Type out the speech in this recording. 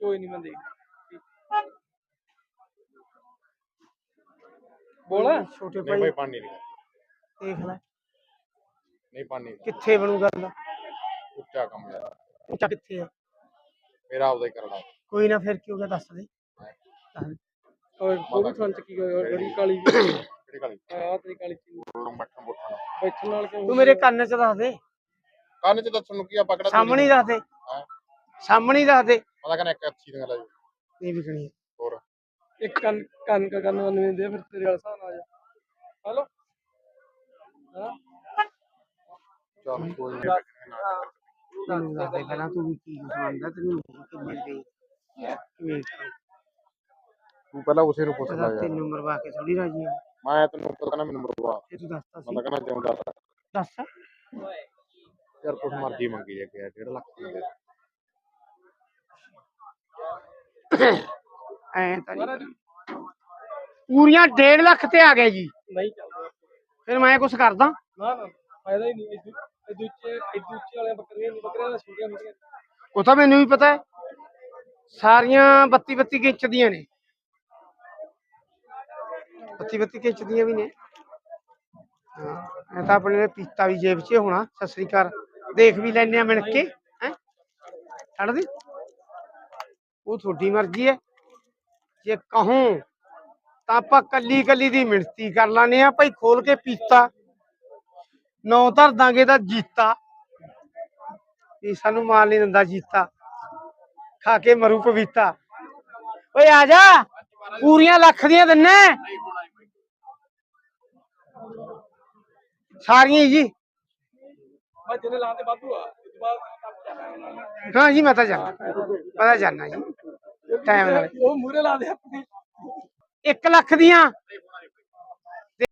ਕੋਈ ਨਹੀਂ ਮੈਂ ਦੇਖ ਬੋਲ ਛੋਟੇ ਨਹੀਂ ਭਾਈ ਭਾਈ ਪਾਣੀ ਨਹੀਂ ਦੇਖ ਲੈ ਨਹੀਂ ਪਾਣੀ ਕਿੱਥੇ ਬਣੂ ਗੱਲ ਉੱਚਾ ਕੰਮ ਯਾਰ ਉੱਚਾ ਕਿੱਥੇ ਆ ਮੇਰਾ ਆਪਦਾ ਹੀ ਕਰਨਾ ਕੋਈ ਨਾ ਫਿਰ ਕੀ ਹੋ ਗਿਆ ਦੱਸ ਦੇ ਦੱਸ ਦੇ। ਓਏ ਉਹ ਵੀ ਸੰਚ ਕੀ ਹੋਇਆ ਬੜੀ ਕਾਲੀ ਕਿਹੜੀ ਗੱਲ ਆ ਤੇਰੀ ਕਾਲੀ ਚੀਜ਼ ਰੋਣ ਬੈਠਣ ਬੁੱਠਣ ਬੈਠਣ ਨਾਲ ਕਿਉਂ ਤੂੰ ਮੇਰੇ ਕੰਨ 'ਚ ਦੱਸ ਦੇ ਕੰਨ ਚ ਦੱਸਣ ਨੂੰ ਕੀ ਆ ਪਕੜਾ ਸਾਹਮਣੇ ਹੀ ਦੱਸ ਦੇ ਸਾਹਮਣੇ ਹੀ ਦੱਸ ਦੇ ਪਤਾ ਕਹਿੰਦਾ ਇੱਕ ਅੱਛੀ ਦੀਆਂ ਲੈ ਨਹੀਂ ਵਿਕਣੀ ਹੈ। ਹੋਰ? ਇੱਕ ਕੰਨ ਕੰਨ ਕਾ ਕੰਨ ਵੰਨ ਦੇ ਫਿਰ ਤੇਰੇ ਵਾਲਾ ਹਿਸਾਬ ਨਾਲ ਆ ਜਾ। ਹਲੋ? ਹਾਂ? ਚੱਲ ਕੋਈ ਨਹੀਂ ਤੈਨੂੰ ਦੱਸ ਦੇ ਪਹਿਲਾਂ ਤੂੰ ਵੀ ਕੀ ਕੁਛ ਮੰਨਦਾ ਤੈਨੂੰ ਕਿੰਨੇ ਦੇ ਕਿਵੇਂ ਤੂੰ ਪਹਿਲਾਂ ਉਸੇ ਨੂੰ ਪੁੱਛ ਲੈ ਯਾਰ ਤੈਨੂੰ ਮਰਵਾ ਕੇ ਥੋੜੀ ਰਾਜੀ ਆ। ਮੈਂ ਤੈਨੂੰ ਪਤਾ ਕਹਿੰਦਾ ਮੈਨੂੰ ਮਰਵਾ ਇਹ ਤੂੰ ਮੈਂ ਸੀ ਕਹਿੰਦਾ ਜਿਉਂਦਾ। ਦੱਸ। ਯਾਰ ਕੁਛ ਮਰਜ਼ੀ ਮੰਗੀ ਜਾ ਕੇ 1.5 ਲੱਖ ਦੀ ਦੇ। ਐ ਤਾਂ ਨਹੀਂ ਪੂਰੀਆਂ 1.5 ਲੱਖ ਤੇ ਆ ਗਏ ਜੀ। ਨਹੀਂ ਚੱਲਦਾ। ਫਿਰ ਮੈਂ ਕੁਛ ਕਰਦਾ। ਨਾ ਨਾ ਫਾਇਦਾ ਹੀ ਨਹੀਂ। ਇਦੂ ਇਦੂ ਉੱਚੇ ਇਦੂ ਉੱਚੇ ਵਾਲੀਆਂ ਬੱਕਰੀਆਂ ਨਹੀਂ ਬੱਕਰੀਆਂ ਦਾ ਛੋਟੀਆਂ ਹੁੰਦੀਆਂ। ਉਹ ਤਾਂ ਮੈਨੂੰ ਵੀ ਪਤਾ ਹੈ। ਸਾਰੀਆਂ 32 32 ਇੰਚ ਦੀਆਂ ਨੇ। 32 32 ਇੰਚ ਦੀਆਂ ਵੀ ਨੇ। ਹਾਂ ਇਹ ਤਾਂ ਆਪਣੇ ਪੀਤਾ ਵੀ ਜੇਬ 'ਚ ਹੋਣਾ। ਸਤਿ ਸ੍ਰੀ ਅਕਾਲ। ਦੇਖ ਵੀ ਲੈਨੇ ਆ ਮਿਣ ਕੇ। ਹੈ? ਛੱਡ ਦੇ। ਉਹ ਤੁਹਾਡੀ ਮਰਜ਼ੀ ਹੈ ਜੇ ਕਹੂੰ ਤਾਂ ਆਪਾਂ ਕੱਲੀ ਕੱਲੀ ਦੀ ਮਿਣਤੀ ਕਰ ਲਾਨੇ ਆ ਭਾਈ ਖੋਲ ਕੇ ਪੀਤਾ ਨੌ ਧਰ ਦਾਂਗੇ ਤਾਂ ਜੀਤਾ ਇਹ ਸਾਨੂੰ ਮਾਲ ਨਹੀਂ ਦਿੰਦਾ ਜੀਤਾ ਖਾ ਕੇ ਮਰੂ ਪਵੀਤਾ ਓਏ ਆ ਜਾ ਪੂਰੀਆਂ ਲੱਖ ਦੀਆਂ ਦਿੰਨੇ ਸਾਰੀਆਂ ਹੀ ਜੀ ਮੈਂ ਜਿਹਨੇ ਲਾ ਤੇ ਵਾਧੂ ਆ ਇਸ ਤੋਂ ਬਾਅਦ ਹਾਂ ਜੀ ਮੈਂ ਤਾਂ ਜਾਣਾ ਮੈਂ ਤਾਂ ਜਾਣਾ ਜੀ ਟਾਈਮ ਨਾਲ। ਉਹ ਮੂਰੇ ਲਾ ਦੇ ਆਪਣੀ। 1 ਲੱਖ ਦੀਆਂ।